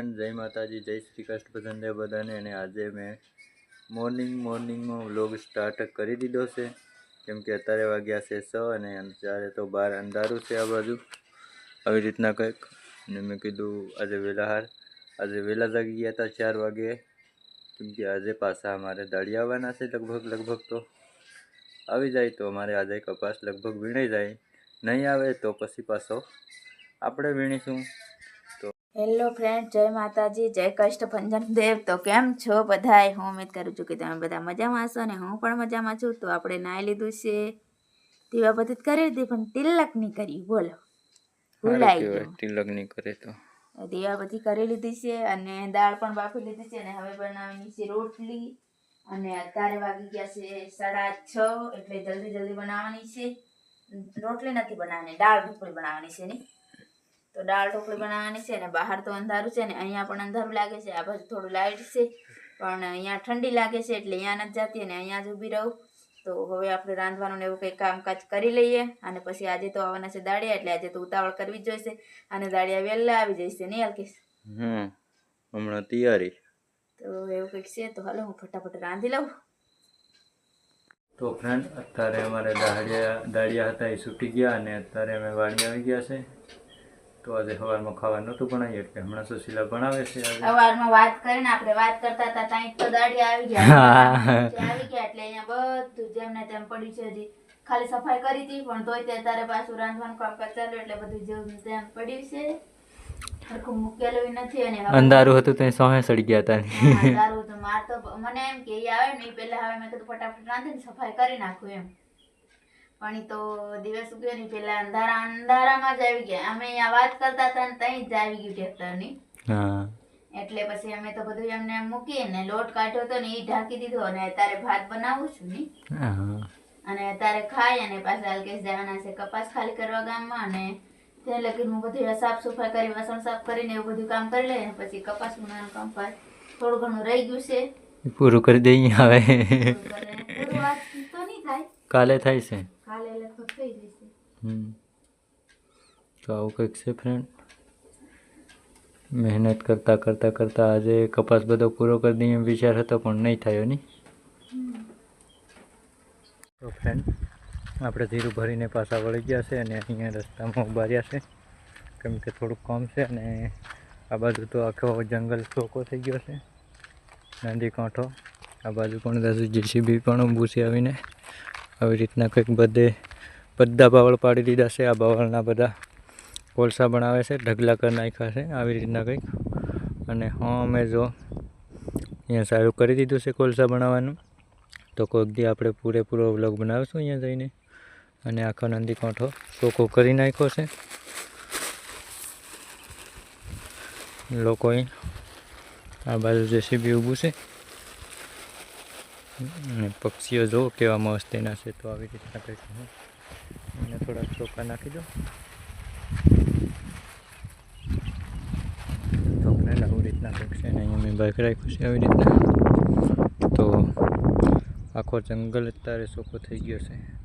Friend, જય માતાજી, જય શ્રી કૃષ્ણ પસંદ બધાને. અને આજે મેં મોર્નિંગ મોર્નિંગમાં વ્લોગ સ્ટાર્ટ કરી દીધો છે. કેમ કે અત્યારે વાગ્યા છે છ અને અત્યારે તો બહાર અંધારું છે આ બાજુ. આવી રીતના કંઈક. અને મેં કીધું, આજે વહેલા હાર. આજે વહેલા જાગી ગયા હતા ચાર વાગે. કેમ કે આજે પાછા અમારે દાળી આવવાના છે લગભગ લગભગ તો. આવી જાય તો અમારે આજે કપાસ લગભગ વીણાઈ જાય. નહીં આવે તો પછી પાછો આપણે વીણીશું. હેલો ફ્રેન્ડ જય માતાજી જય કષ્ટભંજન દેવ. તો કેમ છો બધાય? હું ઉમેદ કરું છું કે તમે બધા મજામાં હશો ને હું પણ મજામાં છું. તો આપણે નાહી લીધું છે. દીવા બધી કરી દીધી પણ તિલક નહીં કરી. બોલો. ભૂલાઈ ગયું. તિલક નહીં કરે તો. દીવાબત્તી કરી લીધી છે અને દાળ પણ બાફી લીધી છે અને હવે બનાવવાની છે રોટલી. અને અત્યારે વાગી ગયા છે સાડા છ એટલે જલ્દી જલ્દી બનાવવાની છે. રોટલી નથી બનાવવાની દાળ ઢોકળી બનાવવાની છે ની તો દાળ ઢોકળી બનાવવાની છે અને બહાર તો અંધારું છે ને અહીંયા પણ અંધારું લાગે છે આ બાજુ થોડું લાઇટ છે પણ અહીંયા ઠંડી લાગે છે એટલે અહીંયા નથી જતી અને અહીંયા જ ઊભી રહું. તો હવે આપણે રાંધવાનું ને એવું કંઈ કામકાજ કરી લઈએ અને પછી આજે તો આવવાના છે દાળિયા એટલે આજે તો ઉતાવળ કરવી જ જોઈશે અને દાળિયા વહેલા આવી જશે નહીં અલ્કેશ? હમ હમણાં તૈયારી. તો એવું કંઈક છે તો હાલો હું ફટાફટ રાંધી લઉં. તો ફ્રેન્ડ અત્યારે અમારે દાળિયા દાળિયા હતા એ છૂટી ગયા અને અત્યારે અમે વાડી આવી ગયા છે. તો આજે સવારમાં ખાવા નહોતું બનાવીએ એટલે હમણાં સુશીલા બનાવે છે આજે. સવારમાં વાત કરીને આપણે વાત કરતા હતા ત્યાં તો દાડી આવી ગયા આવી ગયા એટલે અહીંયા બધું જેમને તેમ પડ્યું છે હજી ખાલી સફાઈ કરી હતી પણ તોય તે અત્યારે પાછું રાંધવાનું કામ ચાલ્યું એટલે બધું જેમ તેમ પડ્યું છે. અંધારું હતું ત્યાં સોહે સડી ગયા હતા અંધારું હતું. માર તો મને એમ કે આવે ને પેલા પહેલા હવે મેં કીધું ફટાફટ રાંધીને સફાઈ કરી નાખું એમ. પણ તો દિવસ ઉગ્યો ની પેલા અંધારા અંધારામાં જ આવી ગયા. અમે અહીંયા વાત કરતા હતા ને ત્યાં જ આવી ગયું ટ્રેક્ટરની. એટલે પછી અમે તો બધું એમને એમ મૂકીને લોટ કાઢ્યો તો ને એ ઢાંકી દીધો અને અત્યારે ભાત બનાવું છું ને. અને અત્યારે ખાય અને પાછા અલકેશ જવાના છે કપાસ ખાલી કરવા ગામમાં અને ત્યાં લગીન હું બધું સાફ સફાઈ કરી વાસણ સાફ કરીને એવું બધું કામ કરી લઈએ પછી કપાસ ઉનાળાનું કામ પર થોડું ઘણું રહી ગયું છે. પૂરું કરી દઈએ હવે. કાલે થાય છે કાલે લગભગ થઈ જશે હમ તો આવું કંઈક છે ફ્રેન્ડ મહેનત કરતાં કરતાં કરતાં આજે કપાસ બધો પૂરો કરી દઈએ એમ વિચાર હતો, પણ નહીં થયો નહીં. તો ફ્રેન્ડ આપણે ધીરું ભરીને પાછા વળી ગયા છે અને અહીંયા રસ્તામાં ઊભા રહ્યા છે. કેમ કે થોડુંક કામ છે અને આ બાજુ તો આખો જંગલ ચોખ્ખો થઈ ગયો છે. નદી કાંઠો, આ બાજુ પણ દાદુ જેસીબી પણ છે આવીને. આવી રીતના કંઈક બધે બધા બાવળ પાડી દીધા છે, આ બાવળના બધા. કોલસા બનાવે છે, ઢગલા કરી નાખ્યા છે, આવી રીતના કંઈક. અને હા, અમે જો અહીંયા સારું કરી દીધું છે કોલસા બનાવવાનું. તો કોઈક દી આપણે પૂરેપૂરો વ્લોગ બનાવીશું અહીંયા જઈને. અને આખો નંદી કાંઠો ચોખ્ખો કરી નાખ્યો છે. લોકો આ બાજુ જેસીબી ઊભું છે. અને પક્ષીઓ જો કેવા મસ્ત એના છે. તો આવી રીતના કંઈક એને થોડાક ચોખા નાખી દો ચોખને આવી રીતના કંઈક છે ને અહીંયા મેં બાઇક રીતના તો આખો જંગલ અત્યારે સોખો થઈ ગયો છે